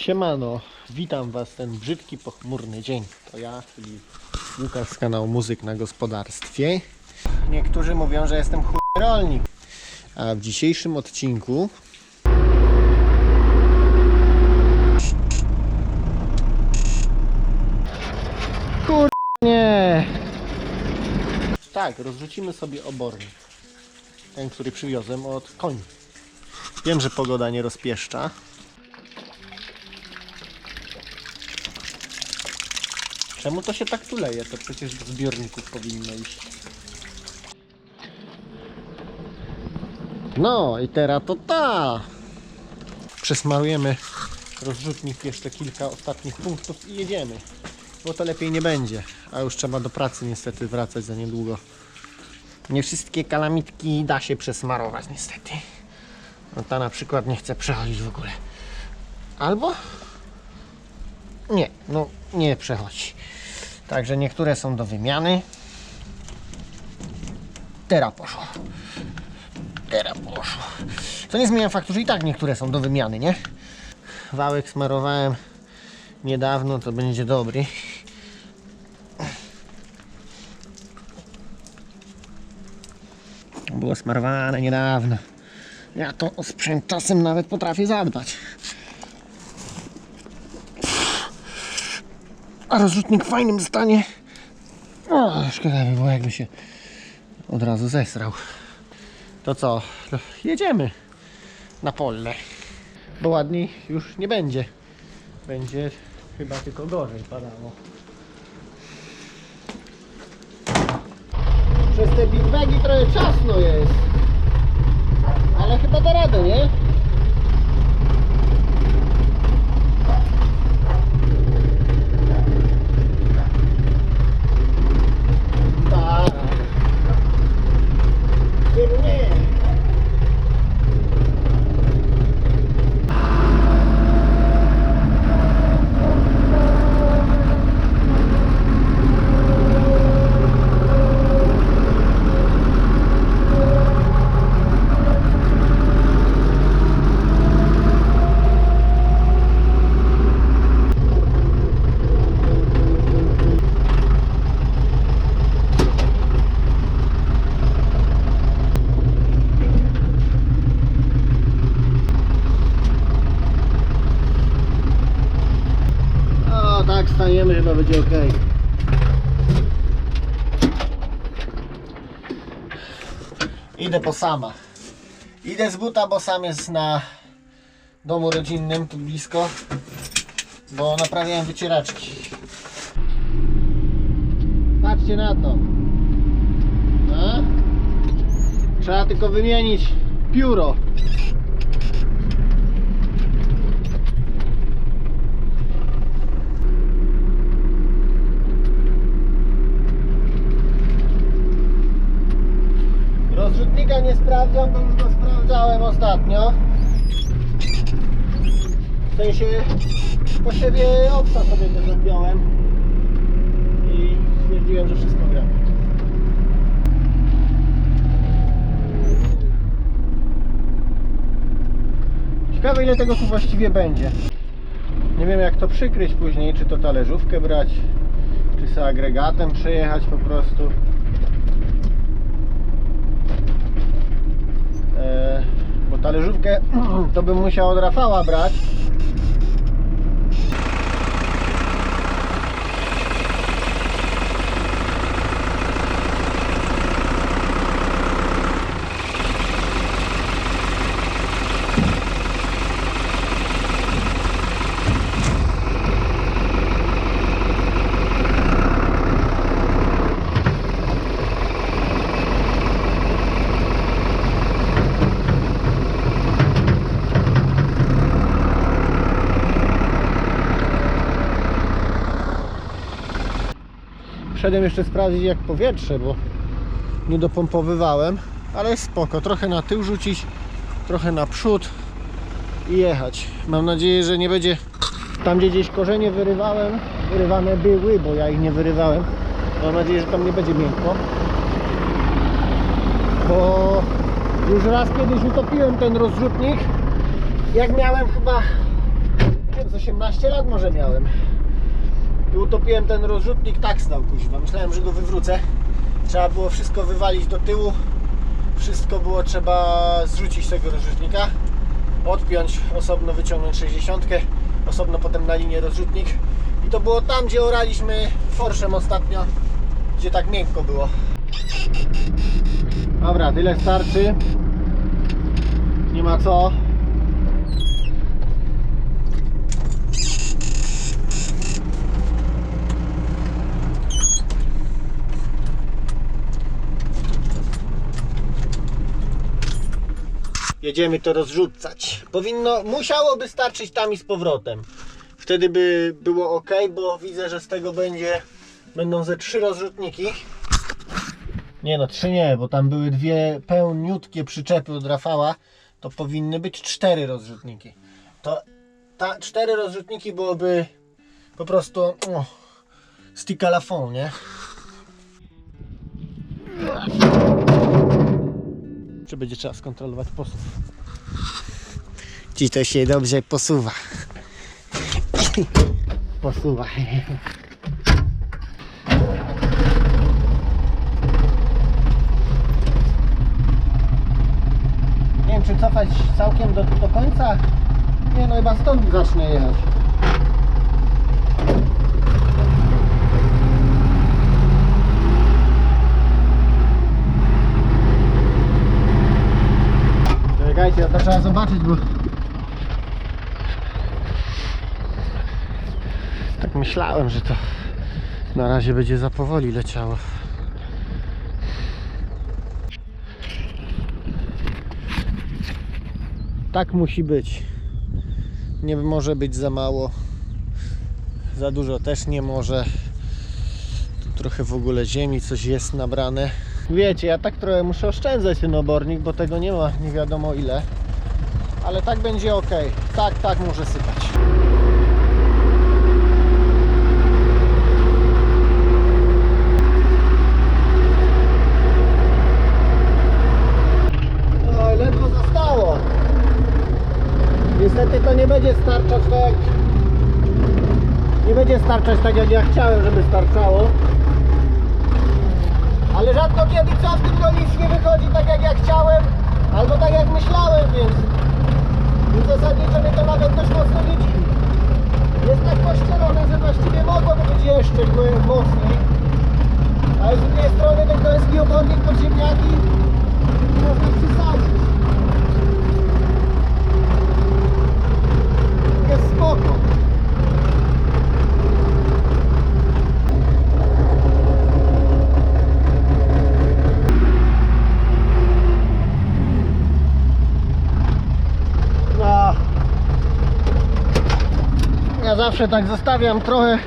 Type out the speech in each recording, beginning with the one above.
Siemano, witam Was ten brzydki, pochmurny dzień. To ja, czyli Łukasz z kanału Muzyk na Gospodarstwie. Niektórzy mówią, że jestem chuj rolnik. A w dzisiejszym odcinku Kur... nie. Tak, rozrzucimy sobie obornik. Ten, który przywiozłem od koni. Wiem, że pogoda nie rozpieszcza, Czemu to się tak tu leje? To przecież do zbiorników powinno iść. No i teraz to ta. Przesmarujemy rozrzutnik jeszcze kilka ostatnich punktów i jedziemy. Bo to lepiej nie będzie. A już trzeba do pracy niestety wracać za niedługo. Nie wszystkie kalamitki da się przesmarować niestety. No ta na przykład nie chce przechodzić w ogóle. Albo nie, no nie przechodzi. Także niektóre są do wymiany. Teraz poszło. Teraz poszło. To nie zmienia faktu, że i tak niektóre są do wymiany, nie? Wałek smarowałem niedawno, to będzie dobry. Było smarowane niedawno. Ja to o sprzęt czasem nawet potrafię zadbać. A rozrzutnik w fajnym stanie. O, szkoda by było jakby się od razu zesrał. To co? Jedziemy na pole. Bo ładniej już nie będzie. Będzie chyba tylko gorzej padało. Przez te big trochę ciasno jest. Ale chyba da radę, nie? Tak. Nie. O, tak staniemy, chyba będzie ok. Idę po sama. Idę z buta, bo sam jest na domu rodzinnym, tu blisko, bo naprawiałem wycieraczki. Patrzcie na to. A? Trzeba tylko wymienić pióro. Rozrzutnika nie sprawdzam, bo już go sprawdzałem ostatnio. W sensie po siebie obsa sobie go zrobiłem i stwierdziłem, że wszystko gra. Ciekawe ile tego tu właściwie będzie. Nie wiem jak to przykryć później, czy to talerzówkę brać, czy z agregatem przejechać po prostu. E, bo talerzówkę to bym musiał od Rafała brać. Wszedłem jeszcze sprawdzić jak powietrze, bo nie dopompowywałem, ale spoko. Trochę na tył rzucić, trochę na przód i jechać. Mam nadzieję, że nie będzie tam gdzie gdzieś korzenie wyrywałem, wyrywane były, bo ja ich nie wyrywałem. Mam nadzieję, że tam nie będzie miękko. Bo już raz kiedyś utopiłem ten rozrzutnik. Jak miałem chyba wiem, z 18 lat może miałem. I utopiłem ten rozrzutnik, tak stał kuźwa. Myślałem, że go wywrócę. Trzeba było wszystko wywalić do tyłu. Wszystko było trzeba zrzucić tego rozrzutnika. Odpiąć, osobno wyciągnąć 60, osobno potem na linię rozrzutnik. I to było tam, gdzie oraliśmy forszem ostatnio, gdzie tak miękko było. Dobra, tyle starczy. Nie ma co. Jedziemy to rozrzucać. Powinno, musiałoby starczyć tam i z powrotem. Wtedy by było ok, bo widzę, że z tego będzie będą ze trzy rozrzutniki. Nie no, trzy nie, bo tam były dwie pełniutkie przyczepy od Rafała. To powinny być cztery rozrzutniki. To ta cztery rozrzutniki byłoby po prostu oh, stick à la fond, nie? Czy będzie trzeba skontrolować posuw? Ci to się dobrze posuwa. Posuwa. Nie wiem, czy cofać całkiem do, do końca. Nie, no chyba stąd zacznę jechać. Czekajcie, to trzeba zobaczyć, bo... Tak myślałem, że to na razie będzie za powoli leciało. Tak musi być. Nie może być za mało. Za dużo też nie może. Tu trochę w ogóle ziemi coś jest nabrane. Wiecie, ja tak trochę muszę oszczędzać ten obornik, bo tego nie ma nie wiadomo ile. Ale tak będzie ok. Tak, tak muszę sypać. Oj, ledwo zostało. Niestety to nie będzie starczać tak. Nie będzie starczać tak jak ja chciałem, żeby starczało. Ale rzadko kiedy co w tym rolnictwie wychodzi tak jak ja chciałem, albo tak jak myślałem, więc, więc zasadniczo mnie to nawet dość mocno nie dziwi. Jest tak pościelone, że właściwie mogłoby być jeszcze głę- mocniej. Ale z drugiej strony ten koński obornik pod ziemniaki nie można przesadzić. Jest spoko. No. Ja zawsze tak zostawiam trochę,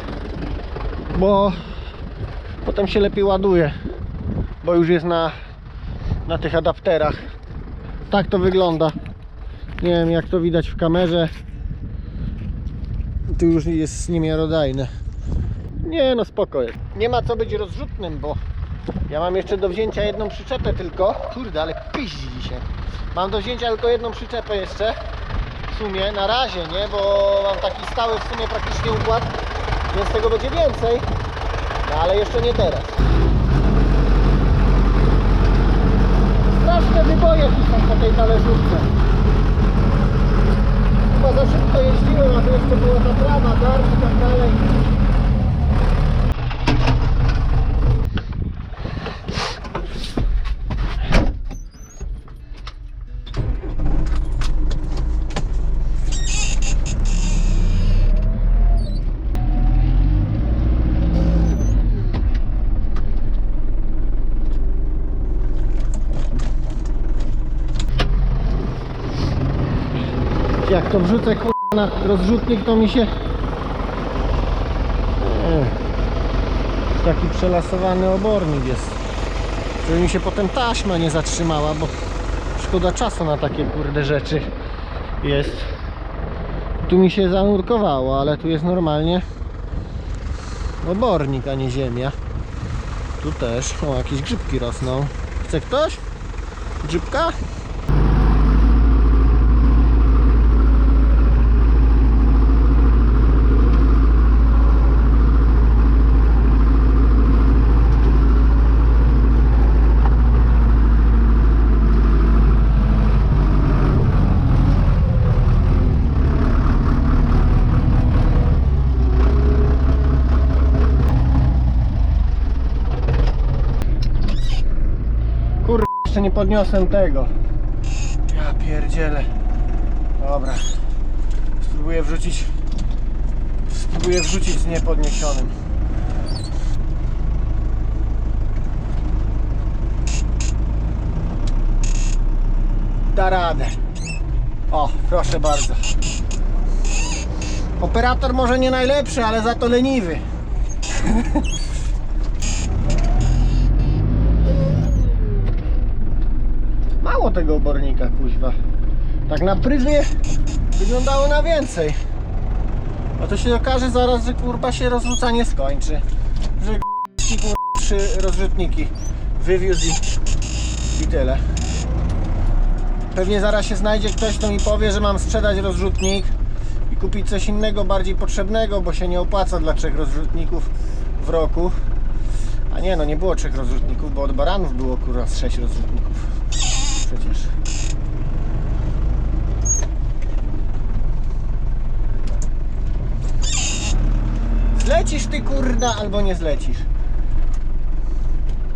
bo potem się lepiej ładuje, bo już jest na, na tych adapterach. Tak to wygląda. Nie wiem jak to widać w kamerze. Tu już jest niemiarodajne. Nie no spoko jest. Nie ma co być rozrzutnym, bo ja mam jeszcze do wzięcia jedną przyczepę tylko. Kurde, ale piździ dzisiaj. Mam do wzięcia tylko jedną przyczepę jeszcze. W sumie, na razie, nie? Bo mam taki stały w sumie praktycznie układ, więc tego będzie więcej. No ale jeszcze nie teraz. Straszne wyboje tu są po tej talerzówce. Chyba za szybko jeździłem, a tu jeszcze była ta trawa, dark i tak dalej. Jak to wrzucę kur- na rozrzutnik, to mi się... Taki przelasowany obornik jest. Żeby mi się potem taśma nie zatrzymała, bo szkoda czasu na takie kurde rzeczy jest. Tu mi się zanurkowało, ale tu jest normalnie obornik, a nie ziemia. Tu też. O, jakieś grzybki rosną. Chce ktoś? Grzybka? Nie podniosłem tego. Ja pierdzielę. Dobra. Spróbuję wrzucić. Spróbuję wrzucić z niepodniesionym. Da radę. O, proszę bardzo. Operator może nie najlepszy, ale za to leniwy. Mało tego obornika, kuźwa. Tak na pryzmie wyglądało na więcej. A to się okaże zaraz, że kurwa się rozrzucanie skończy. Że kurwa trzy rozrzutniki wywiózł i, i tyle. Pewnie zaraz się znajdzie ktoś, kto mi powie, że mam sprzedać rozrzutnik i kupić coś innego, bardziej potrzebnego, bo się nie opłaca dla trzech rozrzutników w roku. A nie, no nie było trzech rozrzutników, bo od baranów było kurwa sześć rozrzutników. Przecież. Zlecisz ty kurda, albo nie zlecisz.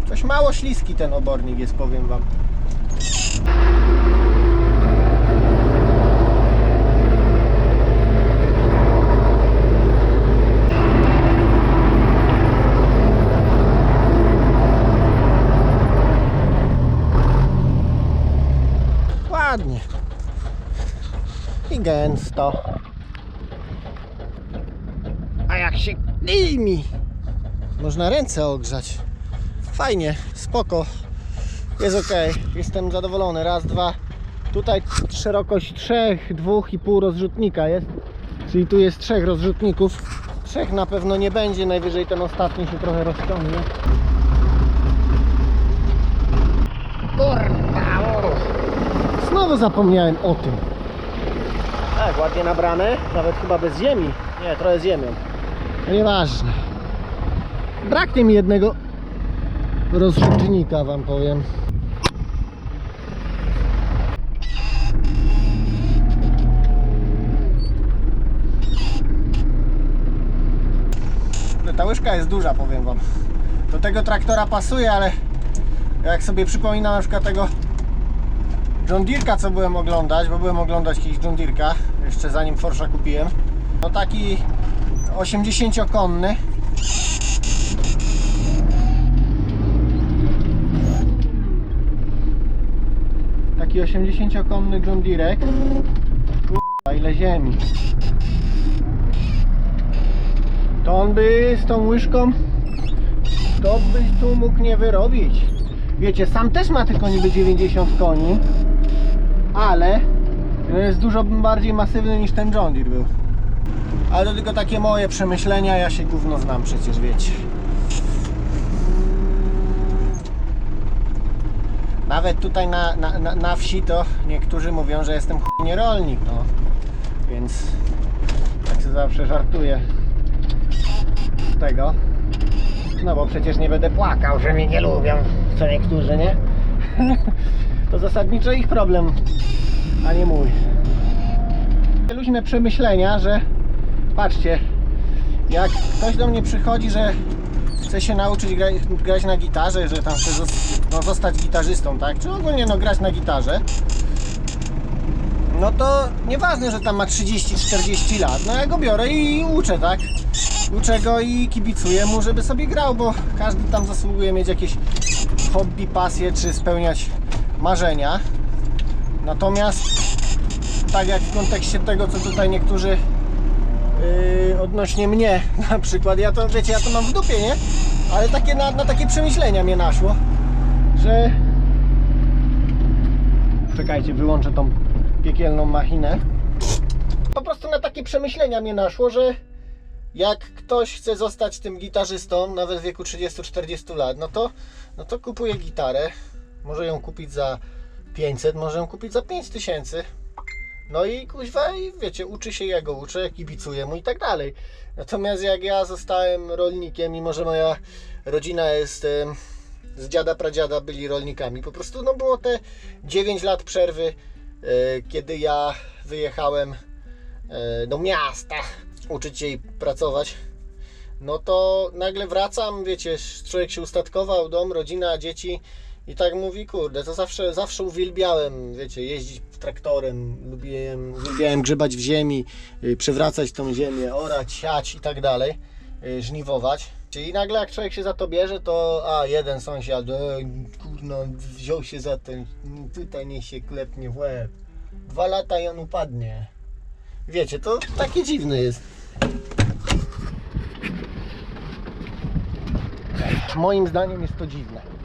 Coś mało śliski ten obornik jest, powiem wam. Ładnie. I gęsto. A jak się dymi, można ręce ogrzać. Fajnie, spoko. Jest ok, jestem zadowolony. Raz, dwa. Tutaj szerokość trzech, dwóch i pół rozrzutnika jest. Czyli tu jest trzech rozrzutników. Trzech na pewno nie będzie, najwyżej ten ostatni się trochę rozciągnie. Kurwa. Znowu zapomniałem o tym. Tak, ładnie nabrane, nawet chyba bez ziemi. Nie, trochę z ziemią. Nieważne. Braknie mi jednego rozrzutnika, wam powiem. No, ta łyżka jest duża, powiem wam. Do tego traktora pasuje, ale jak sobie przypominam na przykład tego John Deere'ka, co byłem oglądać, bo byłem oglądać kiedyś John Deere'ka, jeszcze zanim Forsza kupiłem. No taki 80-konny. Taki 80-konny John Deere'ek. Kurwa, ile ziemi. To on by z tą łyżką to byś tu mógł nie wyrobić. Wiecie, sam też ma tylko niby 90 koni, ale jest dużo bardziej masywny niż ten John Deere był. Ale to tylko takie moje przemyślenia, ja się gówno znam przecież, wiecie. Nawet tutaj na, na, na, na wsi to niektórzy mówią, że jestem nie rolnik, no. Więc tak się zawsze żartuję z tego. No bo przecież nie będę płakał, że mnie nie lubią, co niektórzy, nie? To zasadniczo ich problem, a nie mój. Luźne przemyślenia, że patrzcie, jak ktoś do mnie przychodzi, że chce się nauczyć gra, grać na gitarze, że tam chce no, zostać gitarzystą, tak? Czy ogólnie no, grać na gitarze, no to nieważne, że tam ma 30-40 lat, no ja go biorę i uczę, tak? Uczę go i kibicuję mu, żeby sobie grał, bo każdy tam zasługuje mieć jakieś hobby, pasje, czy spełniać marzenia. Natomiast tak jak w kontekście tego, co tutaj niektórzy yy, odnośnie mnie na przykład, ja to wiecie, ja to mam w dupie, nie? Ale takie na, na takie przemyślenia mnie naszło, że czekajcie, wyłączę tą piekielną machinę. Po prostu na takie przemyślenia mnie naszło, że jak ktoś chce zostać tym gitarzystą, nawet w wieku 30-40 lat, no to, no to kupuje gitarę. Może ją kupić za 500, może ją kupić za 5000. No i kuźwa, i wiecie, uczy się, ja go uczę, kibicuję mu i tak dalej. Natomiast jak ja zostałem rolnikiem, mimo że moja rodzina jest z dziada, pradziada byli rolnikami, po prostu no było te 9 lat przerwy, e, kiedy ja wyjechałem e, do miasta uczyć się i pracować, no to nagle wracam, wiecie, człowiek się ustatkował, dom, rodzina, dzieci I tak mówi, kurde, to zawsze, zawsze uwielbiałem, wiecie, jeździć traktorem, lubiłem, uwielbiałem grzebać w ziemi, y, przewracać tą ziemię, orać, siać i tak dalej, y, żniwować. Czyli nagle jak człowiek się za to bierze, to a, jeden sąsiad, e, kurno, wziął się za ten, tutaj niech się klepnie w łeb. Dwa lata i on upadnie. Wiecie, to takie dziwne jest. Moim zdaniem jest to dziwne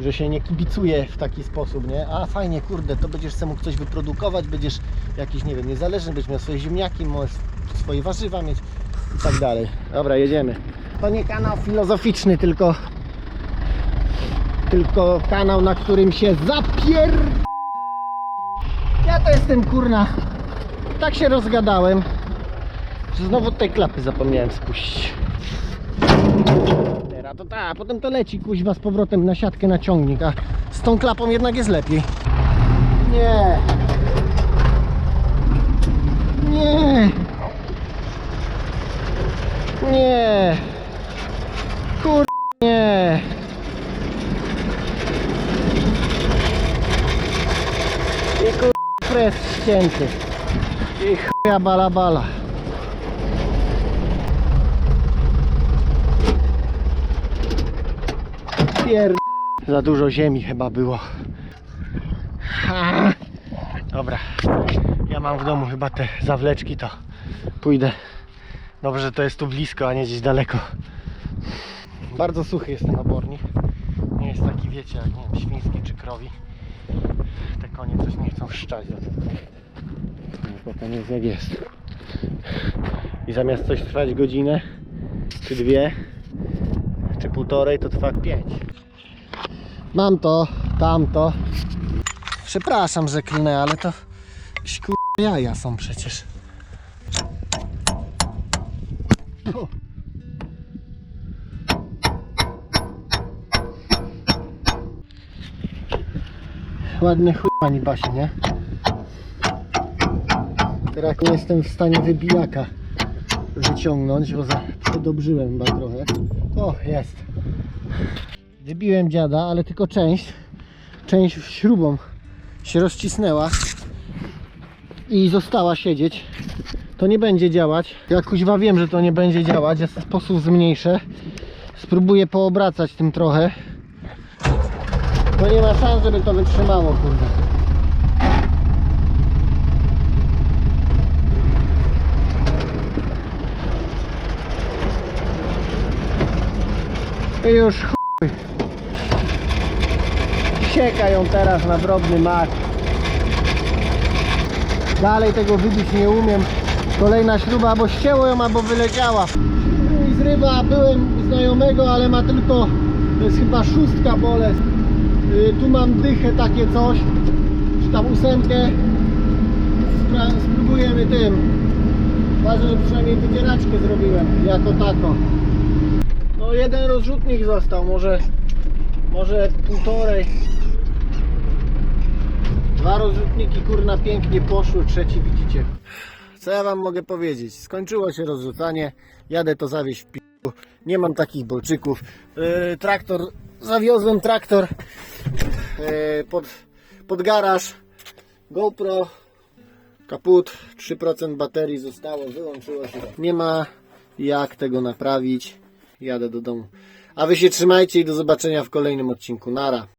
że się nie kibicuje w taki sposób, nie? A fajnie, kurde, to będziesz sobie mógł coś wyprodukować, będziesz jakiś, nie wiem, niezależny, będziesz miał swoje ziemniaki, możesz swoje warzywa mieć i tak dalej. Dobra, jedziemy. To nie kanał filozoficzny, tylko tylko kanał, na którym się zapier... Ja to jestem, kurna, tak się rozgadałem, że znowu tej klapy zapomniałem spuścić. Teraz to tak, a potem to leci kuźwa z powrotem na siatkę na ciągnik, a z tą klapą jednak jest lepiej. Nie. Nie. Nie. Kur... Nie. I kur... pres ścięty. I chuja bala bala. Pier... Za dużo ziemi chyba było. Dobra. Ja mam w domu chyba te zawleczki, to pójdę. Dobrze, że to jest tu blisko, a nie gdzieś daleko. Bardzo suchy jest ten obornik. Nie jest taki, wiecie, jak nie wiem, świński czy krowi. Te konie coś nie chcą szczać. za to. No, Potem jest jak jest. I zamiast coś trwać godzinę, czy dwie, czy półtorej, to trwa pięć. Mam to, tamto. Przepraszam, że klnę, ale to jaja są przecież. O. Ładny chuj pani Basi, nie? Teraz nie jestem w stanie wybijaka wyciągnąć, bo za przedobrzyłem chyba trochę. O, jest. Wybiłem dziada, ale tylko część. Część śrubą się rozcisnęła i została siedzieć. To nie będzie działać. Ja kuźwa wiem, że to nie będzie działać. Ja sposób zmniejszę. Spróbuję poobracać tym trochę. To nie ma szans, żeby to wytrzymało, kurde. I już chuj. Siekają teraz na drobny mak. Dalej tego wybić nie umiem. Kolejna śruba albo ścięło ją, albo wyleciała. I zrywa, byłem znajomego, ale ma tylko, to jest chyba szóstka bolest. Y, tu mam dychę takie coś, czy tam ósemkę. Spróbujemy tym. Ważne, że przynajmniej wycieraczkę zrobiłem, jako tako. No jeden rozrzutnik został, może, może półtorej. Dwa rozrzutniki kurna pięknie poszły, trzeci widzicie. Co ja wam mogę powiedzieć? Skończyło się rozrzucanie, jadę to zawieźć w piku. Nie mam takich bolczyków. Yy, traktor, zawiozłem traktor yy, pod, pod garaż. GoPro, kaput, 3% baterii zostało, wyłączyło się. Nie ma jak tego naprawić. Jadę do domu. A wy się trzymajcie i do zobaczenia w kolejnym odcinku. Nara.